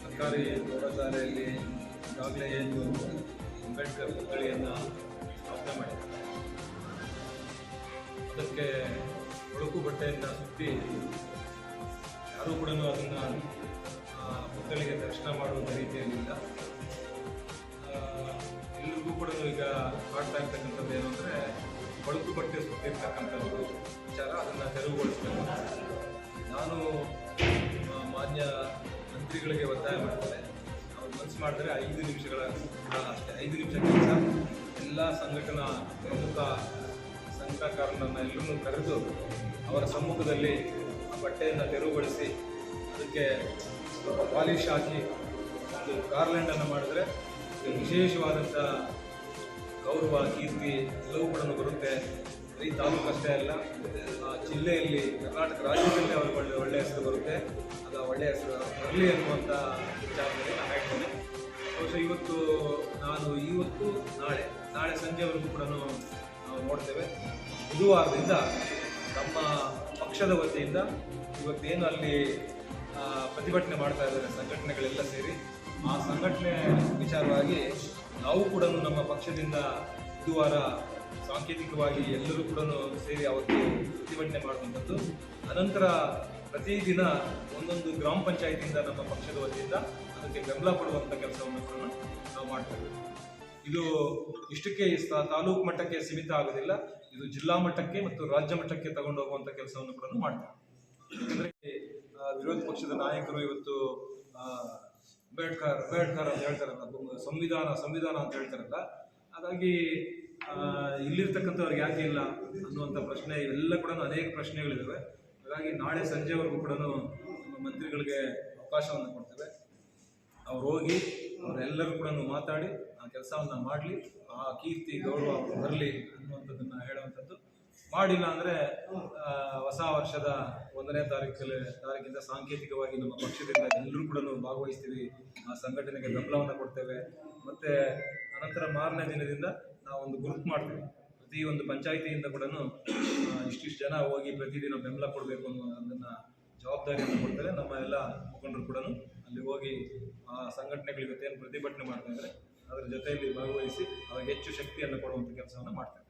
ಸರ್ಕಾರಿ ಪ್ರೌಢಶಾಲೆಯಲ್ಲಿ ಈಗಾಗಲೇ ಏನು ಅಂಬೇಡ್ಕರ್ ಪುತ್ಥಳಿಯನ್ನು ಸ್ಥಾಪನೆ ಮಾಡಿದ್ದಾರೆ. ಅದಕ್ಕೆ ಒಳಕು ಬಟ್ಟೆಯಿಂದ ಸುತ್ತಿ ಯಾರೂ ಕೂಡ ಅದನ್ನು ಪುತ್ಥಳಿಗೆ ದರ್ಶನ ಮಾಡುವಂಥ ರೀತಿಯಲ್ಲಿಲ್ಲ. ಎಲ್ರಿಗೂ ಕೂಡ ಈಗ ಮಾಡ್ತಾ ಇರ್ತಕ್ಕಂಥದ್ದು ಏನು ಅಂದರೆ ಒಳಕು ಬಟ್ಟೆ ಸುತ್ತಿರ್ತಕ್ಕಂಥದ್ದು ವಿಚಾರ, ಅದನ್ನು ತೆರವುಗೊಳಿಸಬೇಕು. ನಾನು ಮಂತ್ರಿಗಳಿಗೆ ಒತ್ತಾಯ ಮಾಡ್ತಾರೆ. ಅವ್ರು ಮನಸ್ಸು ಮಾಡಿದ್ರೆ ಐದು ನಿಮಿಷಗಳ ಅಷ್ಟೇ. ಐದು ನಿಮಿಷ ಕೆಲಸ. ಎಲ್ಲ ಸಂಘಟನಾ ಪ್ರಮುಖ ಸಂಘಟಕಾರರನ್ನು ಎಲ್ಲರೂ ಕರೆದು ಅವರ ಸಮ್ಮುಖದಲ್ಲಿ ಆ ಬಟ್ಟೆಯನ್ನು ತೆರವುಗೊಳಿಸಿ ಅದಕ್ಕೆ ಸ್ವಲ್ಪ ಪಾಲಿಶ್ ಹಾಕಿ ಒಂದು ಗಾರ್ಲೆಂಡನ್ನು ಮಾಡಿದ್ರೆ ವಿಶೇಷವಾದಂಥ ಗೌರವ, ಕೀರ್ತಿ ಎಲ್ಲವೂ ಕೂಡ ಬರುತ್ತೆ. ಈ ತಾಲೂಕು ಅಷ್ಟೇ ಅಲ್ಲ ಜಿಲ್ಲೆಯಲ್ಲಿ ಕರ್ನಾಟಕ ರಾಜ್ಯದಲ್ಲಿ ಅವ್ರಿಗೆ ಒಳ್ಳೆ ಒಳ್ಳೆ ಹೆಸರು ಬರುತ್ತೆ. ಅದು ಒಳ್ಳೆಯ ಹೆಸರು ಬರಲಿ ಅನ್ನುವಂಥ ವಿಚಾರದಲ್ಲಿ ನಾನು ಹೇಳ್ತೇನೆ ಬಹುಶಃ ಇವತ್ತು ನಾನು ಇವತ್ತು ನಾಳೆ ನಾಳೆ ಸಂಜೆವರೆಗೂ ಕೂಡ ನಾವು ನೋಡ್ತೇವೆ. ಬುಧವಾರದಿಂದ ನಮ್ಮ ಪಕ್ಷದ ವತಿಯಿಂದ ಇವತ್ತೇನು ಅಲ್ಲಿ ಪ್ರತಿಭಟನೆ ಮಾಡ್ತಾ ಇದ್ದಾರೆ ಸಂಘಟನೆಗಳೆಲ್ಲ ಸೇರಿ, ಆ ಸಂಘಟನೆ ವಿಚಾರವಾಗಿ ನಾವು ಕೂಡ ನಮ್ಮ ಪಕ್ಷದಿಂದ ಬುಧವಾರ ಸಾಂಕೇತಿಕವಾಗಿ ಎಲ್ಲರೂ ಕೂಡ ಸೇರಿ ಅವತ್ತು ಪ್ರತಿಭಟನೆ ಮಾಡುವಂಥದ್ದು. ಅನಂತರ ಪ್ರತಿದಿನ ಒಂದೊಂದು ಗ್ರಾಮ ಪಂಚಾಯತಿಯಿಂದ ನಮ್ಮ ಪಕ್ಷದ ವತಿಯಿಂದ ಅದಕ್ಕೆ ಬೆಂಬಲ ಕೊಡುವಂಥ ಕೆಲಸವನ್ನು ಕೂಡ ನಾವು ಮಾಡ್ತೇವೆ. ಇದು ಇಷ್ಟಕ್ಕೆ ತಾಲೂಕು ಮಟ್ಟಕ್ಕೆ ಸೀಮಿತ ಆಗೋದಿಲ್ಲ. ಇದು ಜಿಲ್ಲಾ ಮಟ್ಟಕ್ಕೆ ಮತ್ತು ರಾಜ್ಯ ಮಟ್ಟಕ್ಕೆ ತಗೊಂಡು ಹೋಗುವಂಥ ಕೆಲಸವನ್ನು ಕೂಡ ಮಾಡ್ತೇವೆ. ಯಾಕಂದರೆ ವಿರೋಧ ಪಕ್ಷದ ನಾಯಕರು ಇವತ್ತು ಅಂಬೇಡ್ಕರ್ ಅಂಬೇಡ್ಕರ್ ಅಂತ ಹೇಳ್ತಾರಲ್ಲ ಸಂವಿಧಾನ ಸಂವಿಧಾನ ಅಂತ ಹೇಳ್ತಾರಲ್ಲ, ಹಾಗಾಗಿ ಇಲ್ಲಿರ್ತಕ್ಕಂಥವ್ರಿಗೆ ಯಾಕೆ ಇಲ್ಲ ಅನ್ನುವಂಥ ಪ್ರಶ್ನೆ, ಇವೆಲ್ಲ ಕೂಡ ಅನೇಕ ಪ್ರಶ್ನೆಗಳಿದ್ದಾವೆ ಹಾಗಾಗಿ ನಾಳೆ ಸಂಜೆವರೆಗೂ ಕೂಡ ನಮ್ಮ ಮಂತ್ರಿಗಳಿಗೆ ಅವಕಾಶವನ್ನು ಕೊಡ್ತೇವೆ. ಅವ್ರು ಹೋಗಿ ಅವರೆಲ್ಲರೂ ಕೂಡ ಮಾತಾಡಿ ಆ ಕೆಲಸವನ್ನು ಮಾಡಲಿ, ಆ ಕೀರ್ತಿ, ಗೌರವ ಬರಲಿ ಅನ್ನುವಂಥದ್ದನ್ನು ಹೇಳುವಂಥದ್ದು. ಮಾಡಿಲ್ಲ ಅಂದರೆ ಹೊಸ ವರ್ಷದ ಒಂದನೇ ತಾರೀಕಲ್ಲಿ, ತಾರೀಕಿಂದ ಸಾಂಕೇತಿಕವಾಗಿ ನಮ್ಮ ಪಕ್ಷದಿಂದ ಎಲ್ಲರೂ ಕೂಡ ಭಾಗವಹಿಸ್ತೀವಿ. ಆ ಸಂಘಟನೆಗೆ ಬೆಂಬಲವನ್ನು ಕೊಡ್ತೇವೆ. ಮತ್ತು ಅನಂತರ ಮಾರನೇ ದಿನದಿಂದ ನಾವೊಂದು ಗ್ರೂಪ್ ಮಾಡ್ತೀವಿ. ಪ್ರತಿಯೊಂದು ಪಂಚಾಯಿತಿಯಿಂದ ಕೂಡ ಇಷ್ಟಿಷ್ಟು ಜನ ಹೋಗಿ ಪ್ರತಿದಿನ ಬೆಂಬಲ ಕೊಡಬೇಕು ಅನ್ನುವಂಥದ್ದನ್ನು ಜವಾಬ್ದಾರಿಯನ್ನು ಕೊಡ್ತಾರೆ. ನಮ್ಮ ಎಲ್ಲ ಮುಖಂಡರು ಕೂಡ ಅಲ್ಲಿ ಹೋಗಿ ಆ ಸಂಘಟನೆಗಳಿಗೆ ಏನು ಪ್ರತಿಭಟನೆ ಮಾಡ್ತಾ ಇದ್ದಾರೆ, ಅದರ ಜೊತೆಯಲ್ಲಿ ಭಾಗವಹಿಸಿ ಅವ್ರಿಗೆ ಹೆಚ್ಚು ಶಕ್ತಿಯನ್ನು ಕೊಡುವಂಥ ಕೆಲಸವನ್ನು ಮಾಡ್ತಾರೆ.